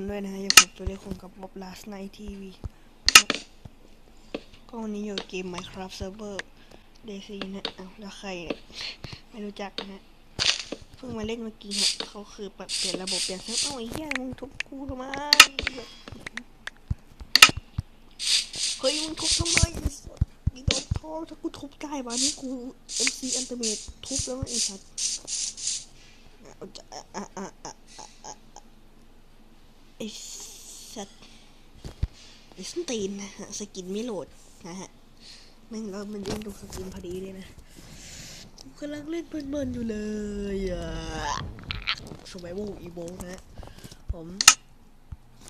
คนด้วยนะฮะอยู่ผมตัวเล็กคงกับบ๊อบลาสไนทีวีก็วันนี้อยู่เกม Minecraft Server DC นะอ้าวแล้วใครเนี่ยไม่รู้จักนะเพิ่งมาเล่นเมื่อกี้ฮะเขาคือแบบเปลี่ยนระบบเปลี่ยนเซิร์ฟเอ้าไอ้เหี้ยมึงทุบกูทำไมเฮ้ยมึงทุบทำไมไอ้สัสอีโดนทองถ้ากูทุบได้วะนี่กู MC Ultimate ทุบแล้วไอ้สัสเอาจะอะอะอะอะอะอะ ไอ้สัสไอ้ส้นตีนนะฮะสกินไม่โหลดนะฮะแม่งแล้วมันเด้งตรงสกินพอดีเลยนะผมกำลังเล่นเพลินๆอยู่เลยอะสมัยโวอีโบนะ ผม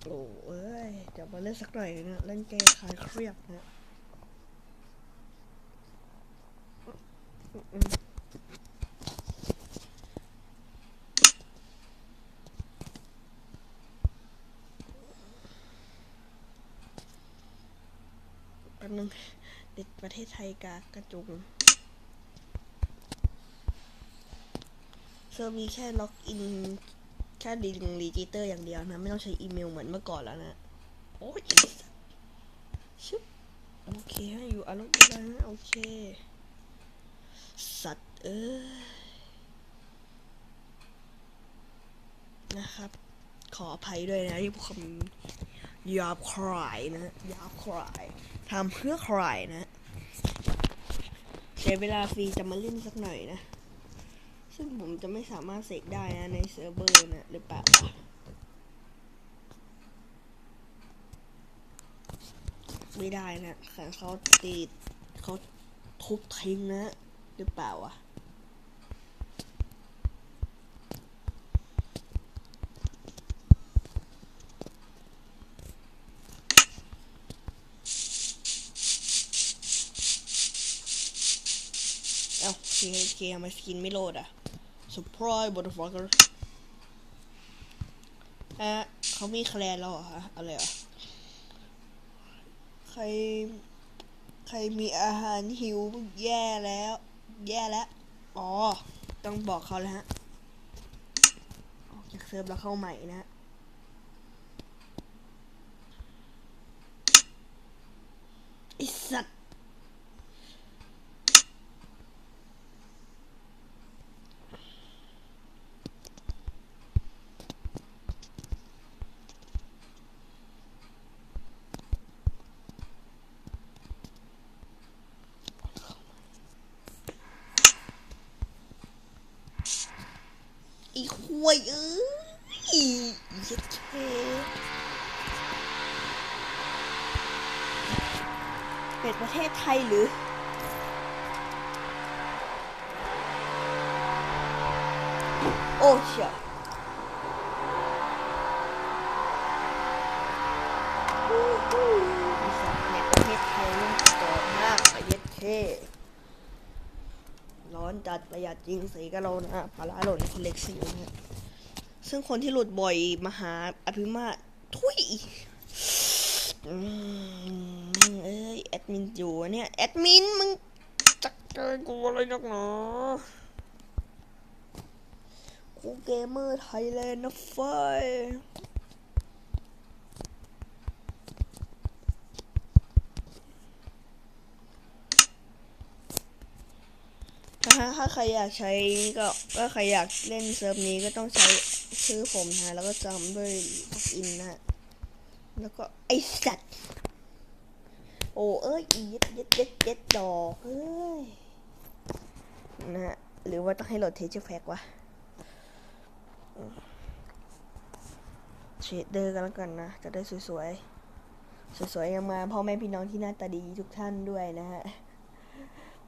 โอ้เอ้ยเดี๋ยวมาเล่นสักหน่อยนะเล่นเกมคลายเครียดนะ ป๊บนึงเด็ดประเทศไทยกากระจุงเซิร์ฟมีแค่ล็อกอินแค่รีรีจิเตอร์อย่างเดียวนะ ไม่ต้องใช้อีเมลเหมือนเมื่อก่อนแล้วนะ โอ้ยชุบโอเคให้อยู่อารมณ์ได้นะโอเค สัตว์เอ้ยนะครับ ขออภัยด้วยนะที่ผมยาบคลายนะยาบคลาย ทำเพื่อใครนะเสียเวลาฟรีจะมาเล่นสักหน่อยนะ ซึ่งผมจะไม่สามารถเสกได้นะ ในเซิร์ฟเวอร์นะหรือเปล่าไม่ได้นะแต่เขาตีเขาทุบทิ้งนะ หรือเปล่าวะเอ้า เคเคทำไมสกินไม่โหลดอะ surprise motherfucker ฮะเขามีแคลนแล้วเหรอฮะอะไรอะใคร ใครมีอาหารหิวแย่แล้ว แย่แล้ว อ๋อ ต้องบอกเขาแล้วฮะ ออกจากเซิร์ฟแล้วเข้าใหม่นะฮะไอสัตว์ วยเอ้ยย็ดเคเป็นประเทศไทยหรือโอ้เชียฮู้ฮู้อีสัตว์เนี่ยประเทศไทยมันกรอมากอะเย็ดเคร้อนจัดประหยัดจริงสีกะโลนะปลาร้าหล่นคนเล็กสิวนะฮะ ซึ่งคนที่หลุดบ่อยมหาอภิมาทุยเอ้ยแอดมินอยู่เนี่ยแอดมินมึงจักเจอกูอะไรนักหนากูเกมเมอร์ไทยแลนด์นะเฟยถ้าถ้าใครอยากใช้ก็ถ้าใครอยากเล่นเซิร์ฟนี้ก็ต้องใช้ ชื่อผมนะแล้วก็จำด้วยล็อกอินนะแล้วก็ไอสัตว์โอ้เอ้ยอีเย็ดเย็ดเย็ดย็ดดอกเอ้ยนะฮะหรือว่าต้องให้โหลดเทเจอร์แฟกวะเชดเดอร์กันแล้วกันนะ จะได้สวยๆ สวยๆมาพ่อแม่พี่น้องที่หน้าตาดีทุกท่านด้วยนะฮะ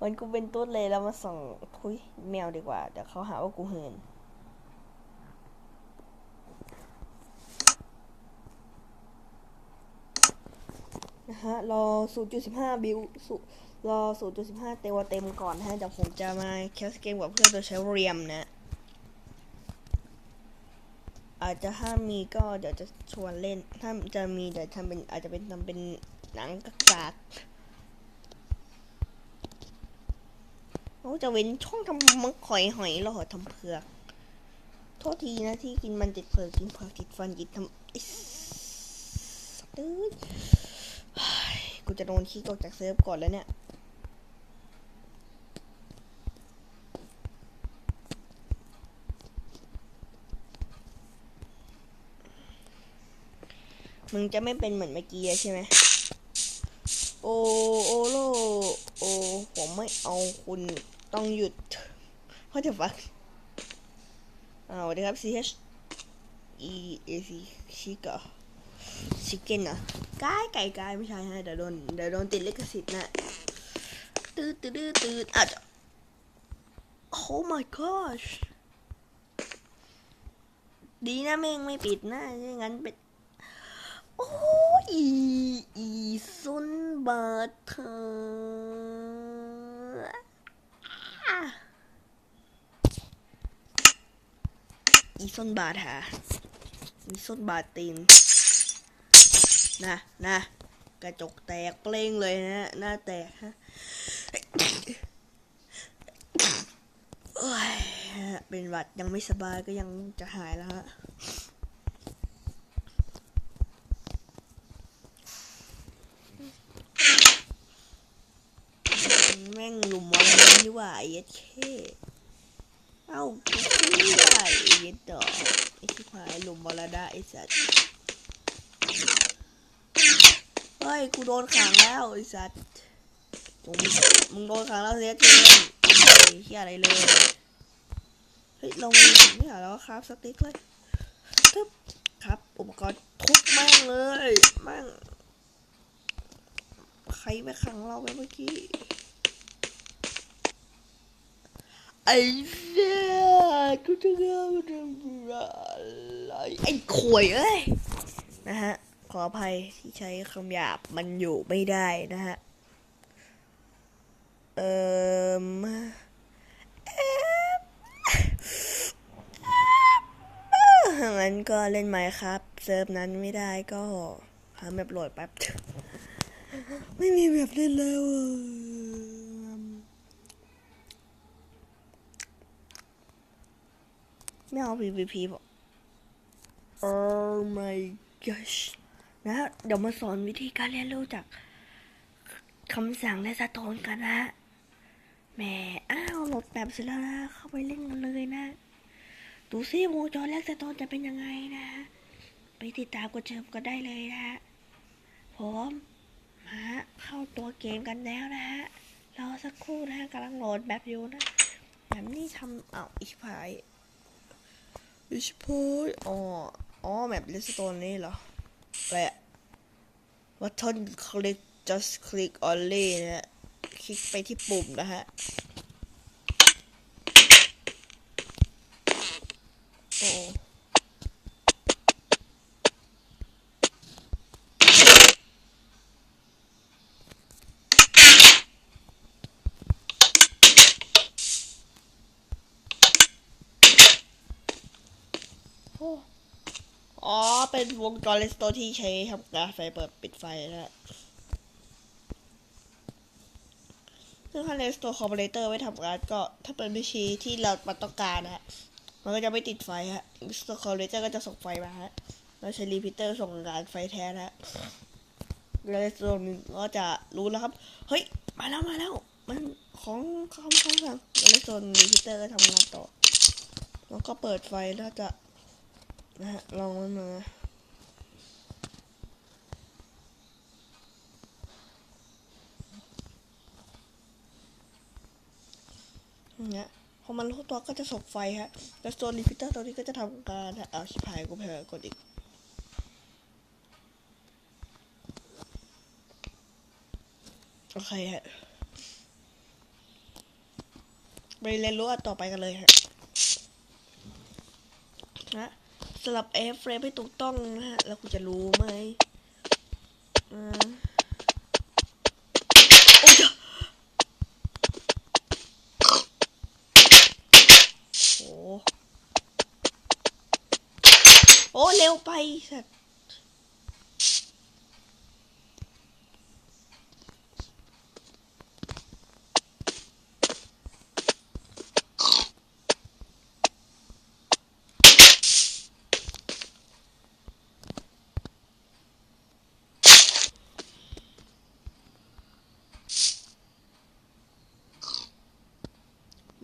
วันกูเป็นตุ๊ดเลยแล้วมาส่องทุยแมวดีกว่า เดี๋ยวเขาหาว่ากูเหิน นะฮะ รอ 0.15 บิลสุรอ 0.15 เต็มเต็มก่อนนะฮะเดี๋ยวผมจะมาแคสเกมกับเพื่อนโดยใช้เรียมนะ อาจจะถ้ามีก็เดี๋ยวจะชวนเล่น ถ้าจะมีเดี๋ยวทำเป็นอาจจะเป็นทำเป็นหนังกากเขาจะเว้นช่องทำมังหอยหอยหล่อทำเผือก โทษทีนะที่กินมันติดเผือกกินเผือกติดฟันกินทำไอ้อ กูจะโดนขี้ออกจากเซิร์ฟก่อนแล้วเนี่ย มึงจะไม่เป็นเหมือนเมื่อกี้ใช่ไหม โอโอโลโอผมไม่เอาคุณต้องหยุด What the fuck อ่าสวัสดีครับ CH E A C ชิกะชิเก้นอะ ไก่ไก่ไก่ไม่ใช่ฮะเดี๋ยวโดนเดี๋ยวโดนติดลิขสิทธิ์นะตืดตืดตืดอะจะ Oh my gosh ดีนะแม่งไม่ปิดน้าไม่งั้นเป็นโอ้ยอีอีซุนบาเธออีซุนบาทฮะอีซุนบาตีน นะนะกระจกแตกเปล่งเลยนะหน้าแตกฮะเป็นหวัดยังไม่สบายก็ยังจะหายแล้วฮะแม่งหลุมวอลเลนดีกว่าไอ้เย็ดเอ้าไม่ได้ไอ้เย็ดอกไอ้ที่พายหลุมวอลได้ไอ้สัตว์ เฮ้ย กูโดนขังแล้วไอ้สัตว์มึงมึงโดนขังแล้วเสียจริงไอ้เหี้ยอะไรเลย เฮ้ยลงไม่หาแล้วครับสติ๊กเลยทึบครับ อุปกรณ์ทุบแม่งเลยแม่งใครไปขังเราไปเมื่อกี้ ไอ้เนี่ยกูจะเล่าเรื่อะไรไอ้ข่วยเอ้ย นะฮะ ขออภัยที่ใช้คำหยาบมันอยู่ไม่ได้นะฮะ เอ่องั้นก็เล่นไหมครับเซิร์ฟนั้นไม่ได้ก็หาแบบโหลดแป๊บ ไม่มีแบบเล่นแล้วไม่เอา PVP บอก Oh my gosh นะเดี๋ยวมาสอนวิธีการเรียนรู้จากคำสั่งและสะท้อนกันนะแหมอ้าวโหลดแบบเสร็จแล้วนะ เข้าไปเล่นกันเลยนะ ดูซิวงจรแรกสะท้อนจะเป็นยังไงนะ ไปติดตามกดเชิญกันได้เลยนะพร้อมมาเข้าตัวเกมกันแล้วนะฮะรอสักครู่นะฮะกำลังโหลดแบบอยู่นะแบบนี้ทำเอาอีกพายอีกพายอ๋ออ๋อแบบลิสโตนนี่เหรอ แหละวัตถุคลิก just click only นะฮะคลิกไปที่ปุ่มนะฮะ โอ้ อ๋อ เป็นวงจรเลสโตที่ใช้ทำการไฟเปิดปิดไฟนะฮะซึ่งถ้าเลสโตคอมเพลเตอร์ไว้ทำงานก็ถ้าเป็นวิธีที่เรามันต้องการนะฮะ มันก็จะไม่ติดไฟฮะเลสโตคอมเพลเตอร์ก็จะส่งไฟมาฮะเราใช้รีพิเตอร์ส่งงานไฟแทนฮะเลสโตก็จะรู้แล้วครับ เฮ้ย มาแล้วมาแล้ว มันของคอมคอมสั่งเลสโตรีพิเตอร์ก็ทำงานต่อ แล้วก็เปิดไฟแล้วจะนะฮะลองมันมาอย่าง เงี้ยพอมันรู้ตัวก็จะส่งไฟฮะ แล้วโซนรีพิเตอร์ตัวนี้ก็จะทำการเอาชิบหายกูเผลอกดอีกโอเคฮะไปเรียนรู้อันต่อไปกันเลยฮะนะสลับ F frame ให้ถูกต้องนะฮะ แล้วคุณจะรู้ไหมอ่า โอ้เร็วไปสัตว์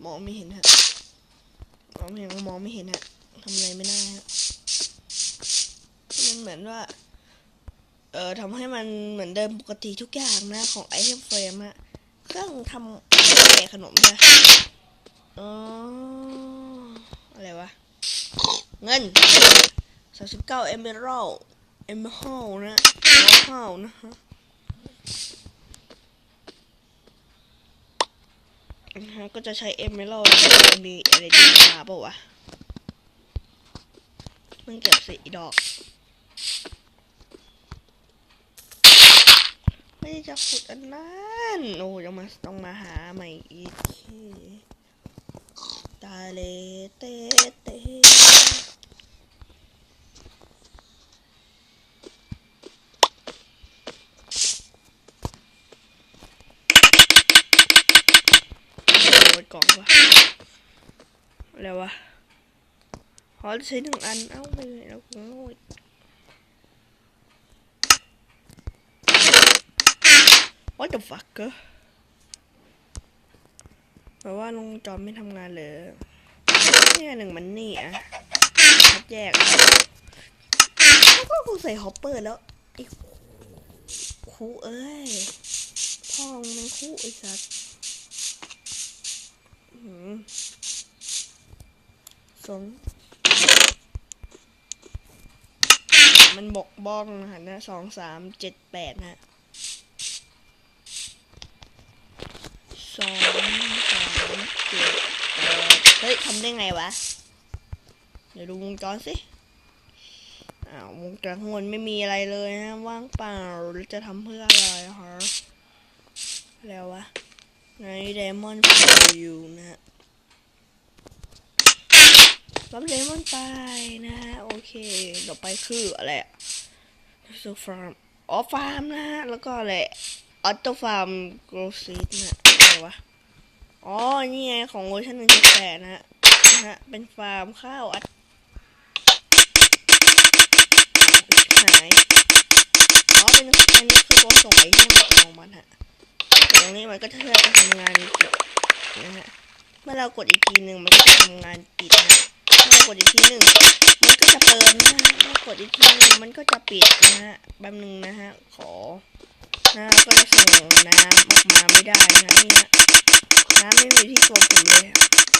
มองไม่เห็นฮะ มองไม่เห็นก็มองไม่เห็นฮะทำอะไรไม่ได้ฮะ เหมือนว่า เอ่อทำให้มันเหมือนเดิมปกติทุกอย่างนะ ของไอเทมเฟรมฮะเครื่องทำแกะขนมใช่ไหมอ๋ออะไรวะ เงินสามสิบเก้าเอเมอรัลเอเมอรัลนะเอเมอรัลนะฮะนะฮะก็จะใช้เอเมอรัลมีอะไรดีมาเปล่าวะมันเก็บสีดอก ไม่จะขุดอันนั้นโอ้ยังมาต้องมาหาใหม่อีกทีตาเลเตเตโอ้ยกล่องวะอะไรวะขอใช้หนึ่งอัน เอ้าไปเลยแล้วกูโง่อีก What the fuck เกอแปลว่าลงจอมไม่ทำงานเลยเนี่ยหนึ่งมันนี่อะคัดแยกแล้วก็กูใส่ฮอปเปอร์แล้วไอ้คูเอ้ยพ่องมันคูไอ้สัสสอหือสงมันบกบ้องนะฮะนะสองสามเจ็ดแปดนะฮะ สองสามเจ็ดแปดเฮ้ย ทำได้ไงวะ เดี๋ยวดูวงจรสิ อ้าววงจรข้างบนไม่มีอะไรเลยนะ ว่างเปล่าจะทำเพื่ออะไรฮะแล้ววะในเดมอนอยู่นะฮะรับเดมอนไปนะฮะ โอเคต่อไปคืออะไรอะซูฟาร์มอ๋อฟาร์มนะฮะ แล้วก็อะไรออโตฟาร์มโกลซีดนะอะไรวะ อ๋อ นี่ไงของเวอร์ชันหนึ่งจุดแปดนะฮะ นะฮะ เป็นฟาร์มข้าวอัดหายอ๋อเป็นอันนี้คือตัวส่งไอเทมของมันฮะตรงนี้มันก็จะเพื่อจะทำงานปิดนะฮะ เมื่อเรากดอีกทีหนึ่งมันก็จะทำงานปิดนะเมื่อเรากดอีกทีหนึ่งมันก็จะเปิดนะฮะเมื่อกดอีกทีหนึ่งมันก็จะปิดนะฮะแป๊บนึงนะฮะ ขอนะก็จะส่งน้ำออกมาไม่ได้นะนี่นะน้ำไม่มีที่ตัวผมเลยอะ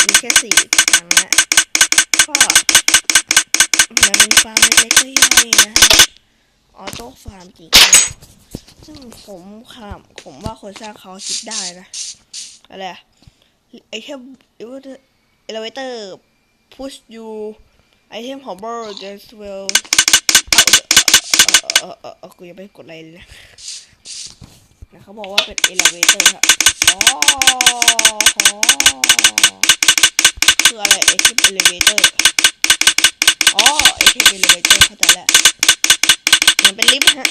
มีแค่สี่ถังละก็มันเป็นฟาร์มเล็กๆย่อยๆนะฮะออโต้ฟาร์มจริงๆซึ่งผมขำผมว่าคนสร้างเขาคิดได้นะอะไรไอเทมเอเลเวเตอร์ push you ไอเทม hover just will เออเออเออเออกูยังไม่กดอะไรเลยนะนะเขาบอกว่าเป็น elevator ครับอ๋อ คืออะไรไอเทม elevator อ๋อไอเทม elevator เข้าใจแล้วมันเป็นลิฟต์ฮะ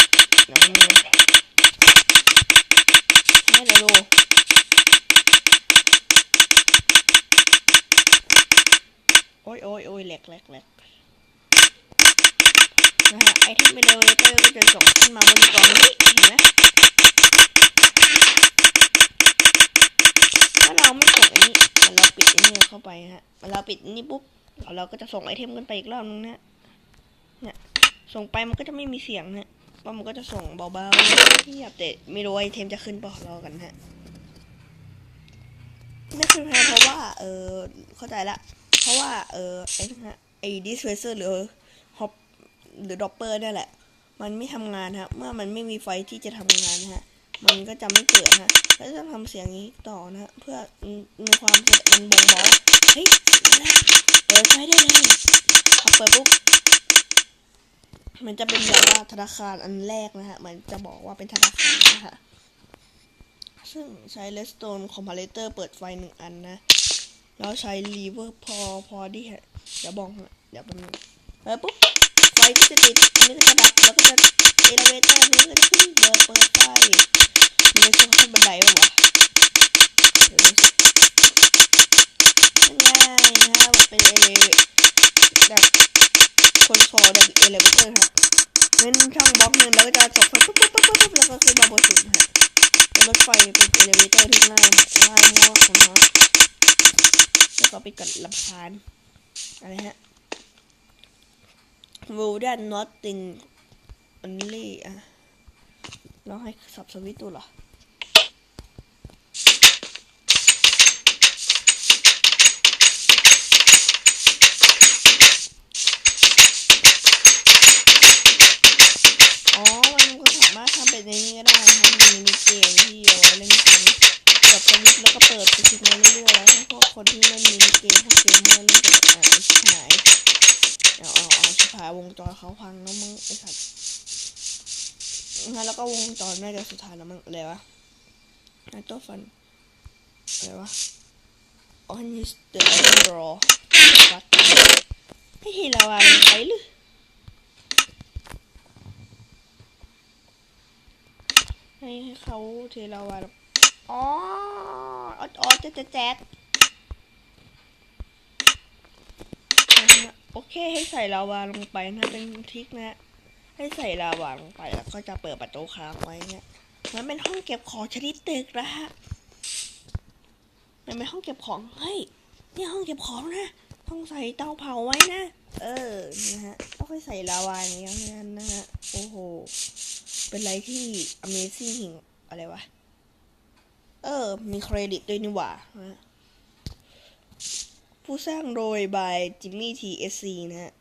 เดี๋ยวมันให้เราดูโอ้ยโอ้ยโอ้ยแหลกแหลกแหลกนะฮะไอเทม elevator ก็จะส่งขึ้นมาบนกล่องนี้เห็นไหม ถ้าเราไม่ส่งอันนี้มันเรา ปิดนนี้เข้าไปฮะเราปิดนนี้ปุ๊บเราเราก็จะส่งไอเทมกันไปอีกรอบนึงนะเนี่ยส่งไปมันก็จะไม่มีเสียงนะว่ามันก็จะส่งเบาๆเงียบแต่ไม่รู้ไอเทมจะขึ้นปล่ารอกันฮะนี่คือเพราะว่าเออเข้าใจละ เพราะว่าเออไอ้ฮะไอ้ดิสเพเซอร์หรือฮอปหรือดอปเปอร์นี่แหละ มันไม่ทำงานฮะเมื่อมันไม่มีไฟที่จะทำงานฮะ มันก็จะไม่เกิดฮะแล้วจะทำเสียงนี้ต่อนะ เพื่อมีความมันบ่งบอกเฮ้ยเปิดไฟได้เลยพอเปิดปุ๊บมันจะเป็นแบบว่าธนาคารอันแรกนะฮะ มันจะบอกว่าเป็นธนาคารนะฮะซึ่งใช้ redstone comparator เปิดไฟหนึ่งอันนะ แล้วใช้ lever พอพอดีฮะเดี๋ยวบอกฮะเดี๋ยวแป๊บนึงเปิดปุ๊บไฟก็จะติดอันนี้ก็จะดับ แล้วก็จะ elevator นี้ก็จะขึ้นเปิดเปิดไฟ มันจะช่วงขึ้นบันไดป่าวะเดี๋ยวดูสิง่ายๆนะครับมันเป็นเอเลแบบคนโซลแบบเอเลเวเตอร์ครับ เน้นช่องบล็อกหนึ่งแล้วก็จะส่งไฟปุ๊บปุ๊บปุ๊บปุ๊บแล้วก็ขึ้นมาบนสุดฮะเป็นรถไฟเป็นเอเลเวเตอร์ที่ง่ายง่ายมากนะฮะแล้วก็ไปกดลำคาญอะไรฮะ w o u that nothing only อะเราให้สับสวิตตัวเหรอ วงจรน่าจะสุดท้ายแล้วมึงอะไรวะนัตัวฟันอะไรวะ on his the draw วัดให้เฮลาวามันไปหรือให้เขาเทลาวาอ๋ออ๋ออ๋อแจ๊ดแจ๊ดแจ๊ดโอเคให้ใส่ลาวาลงไปนะเป็นทริกนะ ให้ใส่ลาวางไปแล้วก็จะเปิดประตูค้างไว้เนี่ยมันเป็นห้องเก็บของชนิดตึกนะฮะมันเป็นห้องเก็บของเฮ้ยนี่ห้องเก็บของนะต้องใส่เตาเผาไว้นะ เออนะฮะต้องค่อยใส่ลาวาอย่างนั้นนะฮะโอ้โห เป็นอะไรที่ Amazing อะไรวะ เออ มีเครดิตด้วยนี่หว่านะผู้สร้างโดย by Jimmy TSC นะฮะ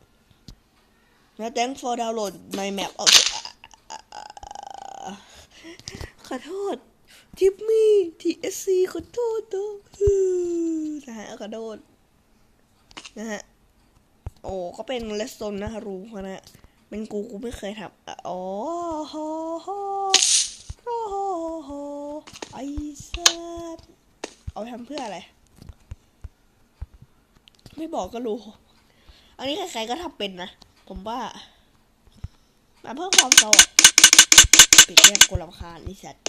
นะ thanks for download my map เอาขอโทษจิมมี่ TSC ขอโทษตัวนะฮะขอโทษนะฮะ โอ้ก็เป็นเลสโซนนะรู้นะเป็นกูกูไม่เคยทำอ๋อโฮโฮโฮโฮไอ้สัสเอาไปทำเพื่ออะไร ไม่บอกก็รู้ อันนี้ใครๆก็ทำเป็นนะ ผมว่ามาเพิ่มความสดปิดแก้มกูรำคาญนี่สัตว์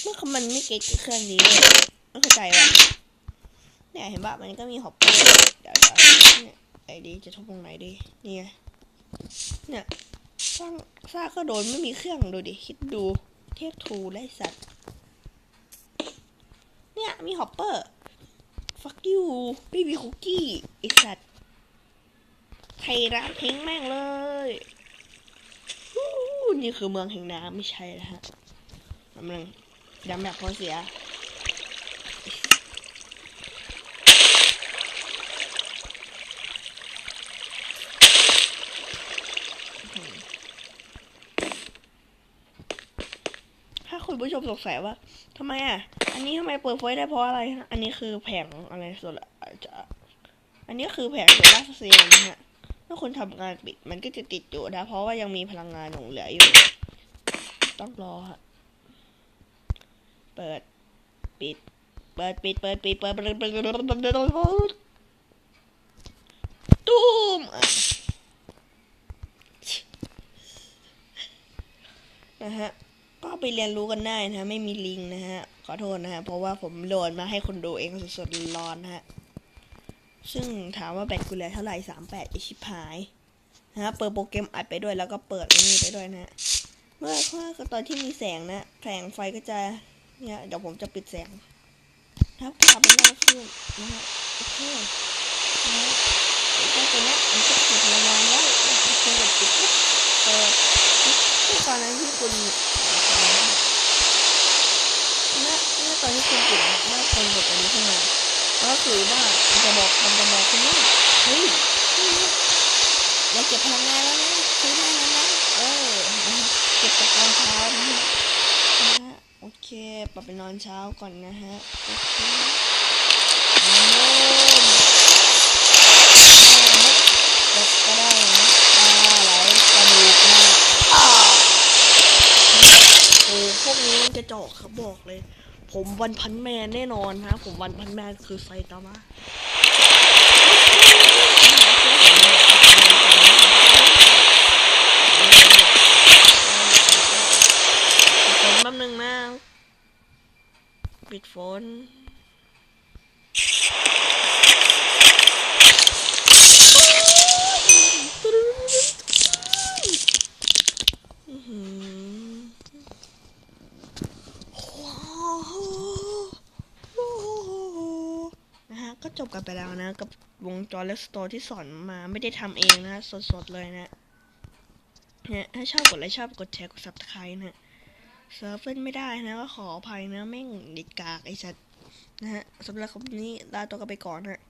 เมื่อมันไม่เก็ตเครื่องนี้เลยไม่เข้าใจว่ะเนี่ยเห็นปะมันก็มีฮอปเปอร์เดี๋ยวเดี๋ยวเนี่ยไอ้ดีจะทุบตรงไหนดีนี่ไงเนี่ยสร้างสร้างก็โดนไม่มีเครื่องดูดิคิดดูเทพทูไล่สัตว์ เนี่ยมีฮอปเปอร์ fuck you ไม่มีคุกกี้ไอสัตว์ ไทยร้านทิ้งแม่งเลยนี่คือเมืองแห่งน้ำไม่ใช่นะฮะกำลังย้ำแบบพอเสียถ้าคุณผู้ชมสงสัยว่าทำไมอะ อันนี้ทำไมเปิดไฟได้เพราะอะไร อันนี้คือแผงอะไรส่วนละจะอันนี้คือแผงโซลาร์เซลล์นะฮะ ถ้าคุณทำงานปิดมันก็จะติดอยู่นะ เพราะว่ายังมีพลังงานหลงเหลืออยู่ ต้องรอฮะเปิด ปิด เปิดปิดเปิดปิดเปิดเปิดเปิดเปิดเปิดเปิดเปิดตูมนะฮะก็ไปเรียนรู้กันได้นะฮะ ไม่มีลิงก์นะฮะ ขอโทษนะฮะ เพราะว่าผมโหลดมาให้คนดูเองสดๆร้อนนะฮะ ซึ่งถามว่าแบตกูเหลือเท่าไหร่สามแปดไอชิบหายนะฮะเปิดโปรแกรมอัดไปด้วยแล้วก็เปิดอันนี้ไปด้วยนะฮะเมื่อเมื่อตอนที่มีแสงนะแสงไฟก็จะเนี่ยเดี๋ยวผมจะปิดแสงครับกลับไปหน้าขึ้นนะฮะโอเคนะฮะไอ้เจ้าตัวนี้มันจะถูกพลังงานไว้นะคุณกดปิดปุ๊บเปิดที่ตอนนั้นที่คุณเมื่อเมื่อตอนที่คุณปิดนะเมื่อคนกดอันนี้ขึ้นมา ก็คือว่ามันจะบอกมันจะบอกคุณว่าเฮ้ยเราเก็บพลังงานแล้วนะซื้อได้แล้วนะเออเก็บจากอนเช้านะฮะนะฮะโอเคปรับไปนอนเช้าก่อนนะฮะโอเคก็ได้นะปลาไหลกระดูกมากโอ้พวกนี้มันจะเจาะครับบอกเลย ผมวันพันแมนแน่นอนฮะ ผมวันพันแมนคือไซตามะปิดฝนแป๊บนึงนะ ปิดฝน อื้อหือว้าว จบกันไปแล้วนะ กับวงจรและสตอที่สอนมาไม่ได้ทำเองนะ สดๆเลยนะเนี่ยถ้าชอบกดไลค์ชอบกดแชร์กด subscribe นะเซิร์ฟเล่นไม่ได้นะ ก็ขออภัยนะแม่งเด็กกากไอ้สัตว์นะฮะสำหรับคลิปนี้ลาตัวกันไปก่อนฮะ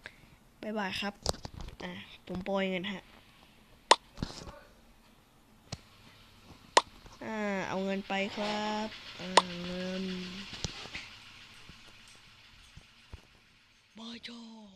บ๊ายบายครับ อะผมโปรยเงินฮะอ่าเอาเงินไปครับอ่าเงิน บายจอ